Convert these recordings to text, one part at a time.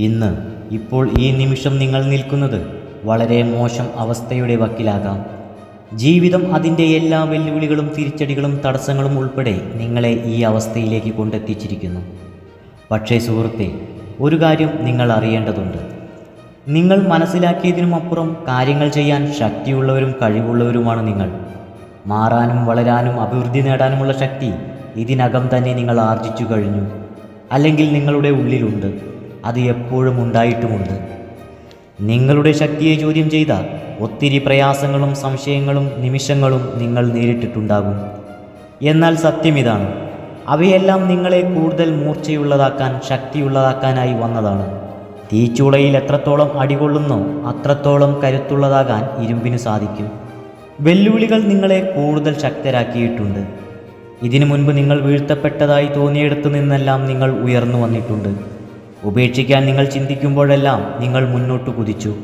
ഇന്ന് ഇപ്പോൾ ഈ നിമിഷം നിങ്ങൾ നിൽക്കുന്നത് വളരെ മോശം അവസ്ഥയുടെ വക്കിലാകാം. ജീവിതം അതിന്റെ എല്ലാ വെല്ലുവിളികളും തിരിച്ചടികളും തടസ്സങ്ങളും ഉൾപ്പെടെ നിങ്ങളെ ഈ അവസ്ഥയിലേക്ക് കൊണ്ടെത്തിച്ചിരിക്കുന്നു. പക്ഷേ സുഹൃത്തെ ഒരു കാര്യം നിങ്ങൾ അറിയേണ്ടതുണ്ട്. നിങ്ങൾ മനസ്സിലാക്കിയതിനും അപ്പുറം കാര്യങ്ങൾ ചെയ്യാൻ ശക്തിയുള്ളവരും കഴിവുള്ളവരുമാണ് നിങ്ങൾ. മാറാനും വളരാനും അഭിവൃദ്ധി നേടാനുമുള്ള ശക്തി ഇതിനകം തന്നെ നിങ്ങൾ ആർജിച്ചു കഴിഞ്ഞു. അല്ലെങ്കിൽ നിങ്ങളുടെ ഉള്ളിലുണ്ട്. അത് എപ്പോഴും ഉണ്ടായിട്ടുമുണ്ട്. നിങ്ങളുടെ ശക്തിയെ ചോദ്യം ചെയ്ത ഒത്തിരി പ്രയാസങ്ങളും സംശയങ്ങളും നിമിഷങ്ങളും നിങ്ങൾ നേരിട്ടിട്ടുണ്ടാകും. എന്നാൽ സത്യം ഇതാണ് അവയെല്ലാം നിങ്ങളെ കൂടുതൽ മൂർച്ചയുള്ളതാക്കാൻ ശക്തിയുള്ളതാക്കാനായി വന്നതാണ്. തീച്ചൂളയിൽ എത്രത്തോളം അടികൊള്ളുന്നോ അത്രത്തോളം കരുത്തുള്ളതാകാൻ ഇരുമ്പിന് സാധിക്കും. വെല്ലുവിളികൾ നിങ്ങളെ കൂടുതൽ ശക്തരാക്കിയിട്ടുണ്ട്. ഇതിനു മുൻപ് നിങ്ങൾ വീഴ്ത്തപ്പെട്ടതായി തോന്നിയിടത്തു നിന്നെല്ലാം നിങ്ങൾ ഉയർന്നു വന്നിട്ടുണ്ട്. ഉപേക്ഷിക്കാൻ നിങ്ങൾ ചിന്തിക്കുമ്പോഴെല്ലാം നിങ്ങൾ മുന്നോട്ട് കുതിച്ചു.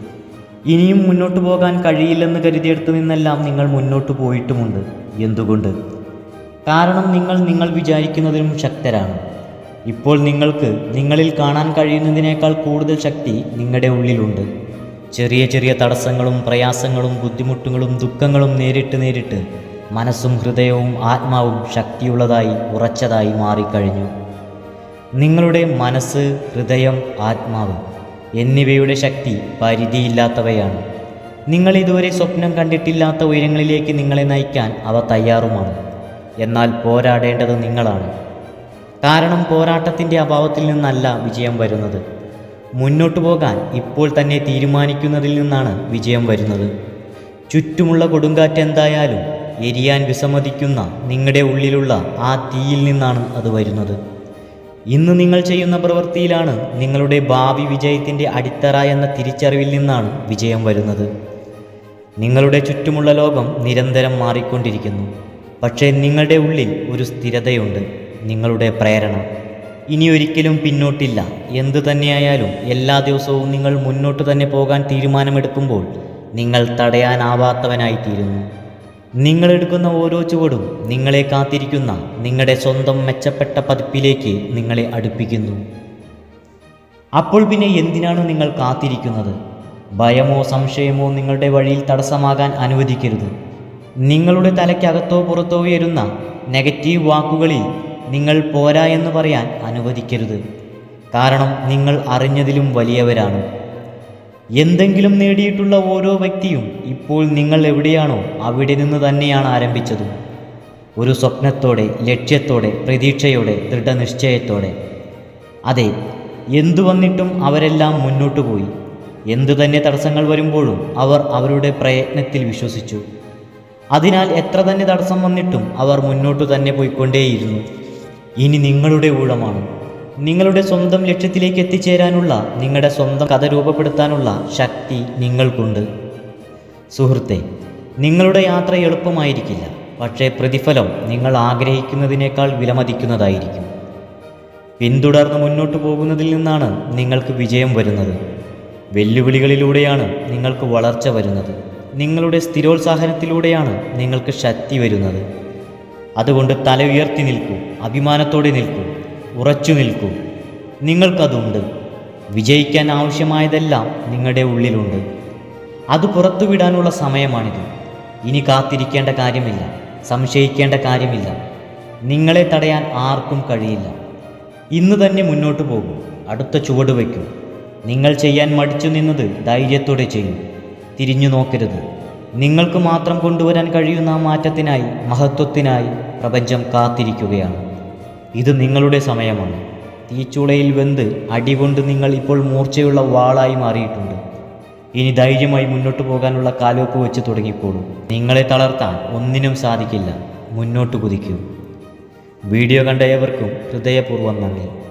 ഇനിയും മുന്നോട്ട് പോകാൻ കഴിയില്ലെന്ന് കരുതിയെടുത്തു നിന്നെല്ലാം നിങ്ങൾ മുന്നോട്ട് പോയിട്ടുമുണ്ട്. എന്തുകൊണ്ട്? കാരണം നിങ്ങൾ നിങ്ങൾ വിചാരിക്കുന്നതിലും ശക്തരാണ്. ഇപ്പോൾ നിങ്ങൾക്ക് നിങ്ങളിൽ കാണാൻ കഴിയുന്നതിനേക്കാൾ കൂടുതൽ ശക്തി നിങ്ങളുടെ ഉള്ളിലുണ്ട്. ചെറിയ ചെറിയ തടസ്സങ്ങളും പ്രയാസങ്ങളും ബുദ്ധിമുട്ടുകളും ദുഃഖങ്ങളും നേരിട്ട് നേരിട്ട് മനസ്സും ഹൃദയവും ആത്മാവും ശക്തിയുള്ളതായി ഉറച്ചതായി മാറിക്കഴിഞ്ഞു. നിങ്ങളുടെ മനസ്സ് ഹൃദയം ആത്മാവ് എന്നിവയുടെ ശക്തി പരിധിയില്ലാത്തവയാണ്. നിങ്ങൾ ഇതുവരെ സ്വപ്നം കണ്ടിട്ടില്ലാത്ത ഉയരങ്ങളിലേക്ക് നിങ്ങളെ നയിക്കാൻ അവ തയ്യാറുമാണ്. എന്നാൽ പോരാടേണ്ടത് നിങ്ങളാണ്. കാരണം പോരാട്ടത്തിന്റെ അഭാവത്തിൽ നിന്നല്ല വിജയം വരുന്നത്. മുന്നോട്ടു പോകാൻ ഇപ്പോൾ തന്നെ തീരുമാനിക്കുന്നതിൽ നിന്നാണ് വിജയം വരുന്നത്. ചുറ്റുമുള്ള കൊടുങ്കാറ്റ് എന്തായാലും എരിയാൻ വിസമ്മതിക്കുന്ന നിങ്ങളുടെ ഉള്ളിലുള്ള ആ തീയിൽ നിന്നാണ് അത് വരുന്നത്. ഇന്ന് നിങ്ങൾ ചെയ്യുന്ന പ്രവൃത്തിയിലാണ് നിങ്ങളുടെ ഭാവി വിജയത്തിന്റെ അടിത്തറ എന്ന തിരിച്ചറിവിൽ നിന്നാണ് വിജയം വരുന്നത്. നിങ്ങളുടെ ചുറ്റുമുള്ള ലോകം നിരന്തരം മാറിക്കൊണ്ടിരിക്കുന്നു. പക്ഷേ നിങ്ങളുടെ ഉള്ളിൽ ഒരു സ്ഥിരതയുണ്ട്. നിങ്ങളുടെ പ്രേരണ. ഇനി ഒരിക്കലും പിന്നോട്ടില്ല. എന്തു തന്നെയായാലും എല്ലാ ദിവസവും നിങ്ങൾ മുന്നോട്ട് തന്നെ പോകാൻ തീരുമാനമെടുക്കുമ്പോൾ നിങ്ങൾ തടയാനാവാത്തവനായിത്തീരുന്നു. നിങ്ങളെടുക്കുന്ന ഓരോ ചുവടും നിങ്ങളെ കാത്തിരിക്കുന്ന നിങ്ങളുടെ സ്വന്തം മെച്ചപ്പെട്ട പതിപ്പിലേക്ക് നിങ്ങളെ അടുപ്പിക്കുന്നു. അപ്പോൾ പിന്നെ എന്തിനാണ് നിങ്ങൾ കാത്തിരിക്കുന്നത്? ഭയമോ സംശയമോ നിങ്ങളുടെ വഴിയിൽ തടസ്സമാകാൻ അനുവദിക്കരുത്. നിങ്ങളുടെ തലയ്ക്കകത്തോ പുറത്തോ ഉയരുന്ന നെഗറ്റീവ് വാക്കുകളിൽ നിങ്ങൾ പോരാ എന്ന് പറയാൻ അനുവദിക്കരുത്. കാരണം നിങ്ങൾ അറിഞ്ഞതിലും വലിയവരാണ്. എന്തെങ്കിലും നേടിയിട്ടുള്ള ഓരോ വ്യക്തിയും ഇപ്പോൾ നിങ്ങൾ എവിടെയാണോ അവിടെ നിന്ന് തന്നെയാണ് ആരംഭിച്ചത്. ഒരു സ്വപ്നത്തോടെ ലക്ഷ്യത്തോടെ പ്രതീക്ഷയോടെ ദൃഢനിശ്ചയത്തോടെ. അതെ എന്തു വന്നിട്ടും അവരെല്ലാം മുന്നോട്ട് പോയി. എന്തു തന്നെ തടസ്സങ്ങൾ വരുമ്പോഴും അവർ അവരുടെ പ്രയത്നത്തിൽ വിശ്വസിച്ചു. അതിനാൽ എത്ര തന്നെ തടസ്സം വന്നിട്ടും അവർ മുന്നോട്ടു തന്നെ പോയിക്കൊണ്ടേയിരുന്നു. ഇനി നിങ്ങളുടെ ഊഴമാണ്. നിങ്ങളുടെ സ്വന്തം ലക്ഷ്യത്തിലേക്ക് എത്തിച്ചേരാനുള്ള നിങ്ങളുടെ സ്വന്തം കഥ രൂപപ്പെടുത്താനുള്ള ശക്തി നിങ്ങൾക്കുണ്ട്. സുഹൃത്തെ നിങ്ങളുടെ യാത്ര എളുപ്പമായിരിക്കില്ല പക്ഷേ പ്രതിഫലം നിങ്ങൾ ആഗ്രഹിക്കുന്നതിനേക്കാൾ വിലമതിക്കുന്നതായിരിക്കും. പിന്തുടർന്ന് മുന്നോട്ട് പോകുന്നതിൽ നിന്നാണ് നിങ്ങൾക്ക് വിജയം വരുന്നത്. വെല്ലുവിളികളിലൂടെയാണ് നിങ്ങൾക്ക് വളർച്ച വരുന്നത്. നിങ്ങളുടെ സ്ഥിരോത്സാഹനത്തിലൂടെയാണ് നിങ്ങൾക്ക് ശക്തി വരുന്നത്. അതുകൊണ്ട് തല ഉയർത്തി നിൽക്കൂ അഭിമാനത്തോടെ നിൽക്കൂ. ഉറച്ചു നിൽക്കൂ. നിങ്ങൾക്കതുണ്ട്. വിജയിക്കാൻ ആവശ്യമായതെല്ലാം നിങ്ങളുടെ ഉള്ളിലുണ്ട്. അത് പുറത്തുവിടാനുള്ള സമയമാണിത്. ഇനി കാത്തിരിക്കേണ്ട കാര്യമില്ല. സംശയിക്കേണ്ട കാര്യമില്ല. നിങ്ങളെ തടയാൻ ആർക്കും കഴിയില്ല. ഇന്ന് തന്നെ മുന്നോട്ട് പോകും. അടുത്ത ചുവട് വയ്ക്കും. നിങ്ങൾ ചെയ്യാൻ മടിച്ചു നിന്നത് ധൈര്യത്തോടെ ചെയ്യും. തിരിഞ്ഞു നോക്കരുത്. നിങ്ങൾക്ക് മാത്രം കൊണ്ടുവരാൻ കഴിയുന്ന മാറ്റത്തിനായി മഹത്വത്തിനായി പ്രപഞ്ചം കാത്തിരിക്കുകയാണ്. ഇത് നിങ്ങളുടെ സമയമാണ്. തീച്ചൂളയിൽ വെന്ത് അടികൊണ്ട് നിങ്ങൾ ഇപ്പോൾ മൂർച്ചയുള്ള വാളായി മാറിയിട്ടുണ്ട്. ഇനി ധൈര്യമായി മുന്നോട്ട് പോകാനുള്ള കാലോപ്പ് വെച്ച് തുടങ്ങിക്കോളൂ. നിങ്ങളെ തളർത്താൻ ഒന്നിനും സാധിക്കില്ല. മുന്നോട്ട് കുതിക്കൂ. വീഡിയോ കണ്ട ഏവർക്കും ഹൃദയപൂർവം നന്ദി.